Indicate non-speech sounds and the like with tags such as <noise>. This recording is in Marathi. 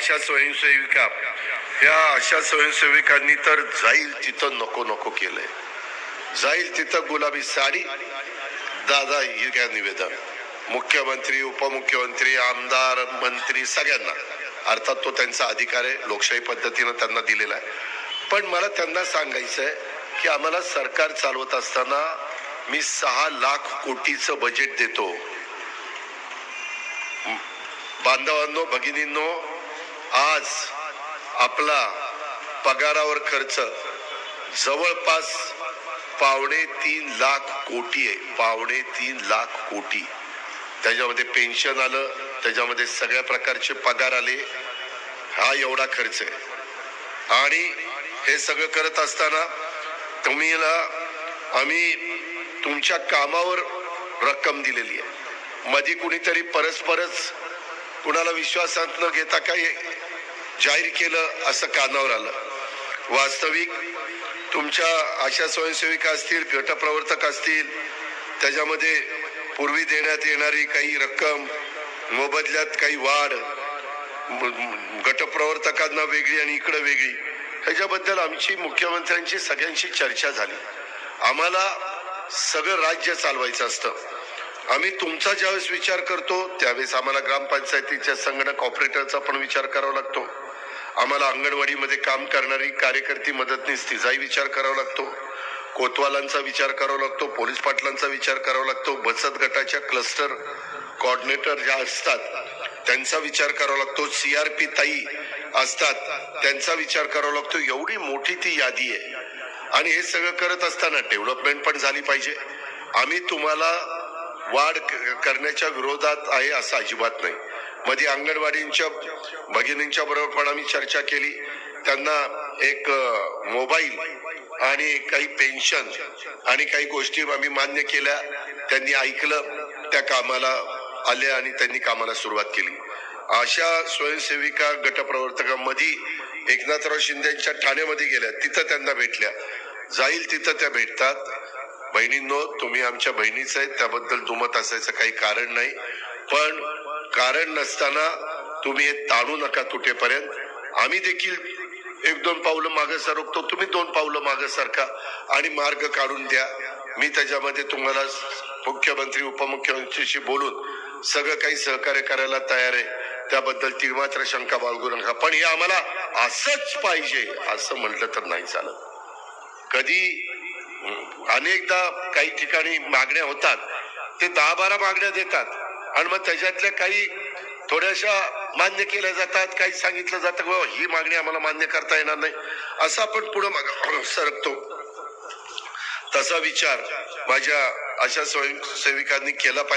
अशा स्वयंसेविका या अशा स्वयंसेविकांनी तर जाईल तिथं नको नको केलंय. जाईल तिथं गुलाबी साडी दादा ही घ्या निवेदन. मुख्यमंत्री उपमुख्यमंत्री आमदार मंत्री सगळ्यांना. अर्थात तो त्यांचा अधिकार आहे लोकशाही पद्धतीनं त्यांना दिलेला आहे. पण मला त्यांना सांगायचं आहे की आम्हाला सरकार चालवत असताना मी सहा लाख कोटीचं बजेट देतो. बांधवांनो भगिनींनो आज आपला पगारावर खर्च जवळपास पावणे तीन लाख कोटी आहे. पावणे तीन लाख कोटी. त्याच्यामध्ये पेन्शन आलं त्याच्यामध्ये सगळ्या प्रकारचे पगार आले. हा एवढा खर्च आहे. आणि हे सगळं करत असताना तुम्हीला आम्ही तुमच्या कामावर रक्कम दिलेली आहे. मध्ये कुणीतरी परस्परच कुणाला विश्वासात न घेता काही जाहीर केलं असं कानावर आलं. वास्तविक तुमच्या आशा स्वयंसेविका असतील गटप्रवर्तक असतील त्याच्यामध्ये पूर्वी देण्यात येणारी काही रक्कम मोबदल्यात काही वाढ गटप्रवर्तकांना वेगळी आणि इकडं वेगळी ह्याच्याबद्दल आमची मुख्यमंत्र्यांची सगळ्यांशी चर्चा झाली. आम्हाला सगळं राज्य चालवायचं असतं. आम्ही तुमचा ज्यावेळेस विचार करतो त्यावेळेस आम्हाला ग्रामपंचायतीच्या संगणक ऑपरेटरचा पण विचार करावा लागतो. आम्हाला अंगणवाडीमध्ये काम करणारी कार्यकर्ती मदतनीस तिचाही विचार करावा लागतो. कोतवालांचा विचार करावा लागतो पोलीस पाटलांचा विचार करावा लागतो बचत गटाच्या क्लस्टर कोऑर्डिनेटर ज्या असतात त्यांचा विचार करावा लागतो सी आर पी ताई असतात त्यांचा विचार करावा लागतो. एवढी मोठी ती यादी आहे. आणि हे सगळं करत असताना डेव्हलपमेंट पण झाली पाहिजे. आम्ही तुम्हाला वाढ करण्याच्या विरोधात आहे असं अजिबात नाही. मध्ये अंगणवाडींच्या भगिनींच्या बरोबर पण आम्ही चर्चा केली. त्यांना एक मोबाईल आणि काही पेन्शन आणि काही गोष्टी आम्ही मान्य केल्या. त्यांनी ऐकलं त्या कामाला आल्या आणि त्यांनी कामाला सुरुवात केली. अशा स्वयंसेविका गटप्रवर्तकांमध्ये एकनाथराव शिंदेच्या ठाण्यामध्ये गेल्या. तिथं त्यांना भेटल्या. जाईल तिथं त्या भेटतात. बहिणींनो तुम्ही आमच्या बहिणीच आहेत त्याबद्दल दुमत असायचं काही कारण नाही. पण कारण नसताना तुम्ही हे ताणू नका तुटेपर्यंत आम्ही देखील एक दोन पावलं मागे सरकतो तुम्ही दोन पावलं मागे सरका आणि मार्ग काढून द्या. मी त्याच्यामध्ये तुम्हाला मुख्यमंत्री उपमुख्यमंत्रीशी बोलून सगळं काही सहकार्य करायला तयार आहे. त्याबद्दल ती मात्र शंका बाळगू नका. पण हे आम्हाला असंच पाहिजे असं म्हटलं तर नाही चालत. कधी अनेकदा काही ठिकाणी मागण्या होतात. ते दहा बारा मागण्या देतात. आणि मग त्याच्यातल्या काही थोड्याशा मान्य केल्या जातात काही सांगितलं जातं की ही मागणी आम्हाला मान्य करता येणार नाही. असं आपण पुढे माग <clears throat> सरकतो. तसा विचार माझ्या अशा स्वयंसेविकांनी केला पाहिजे.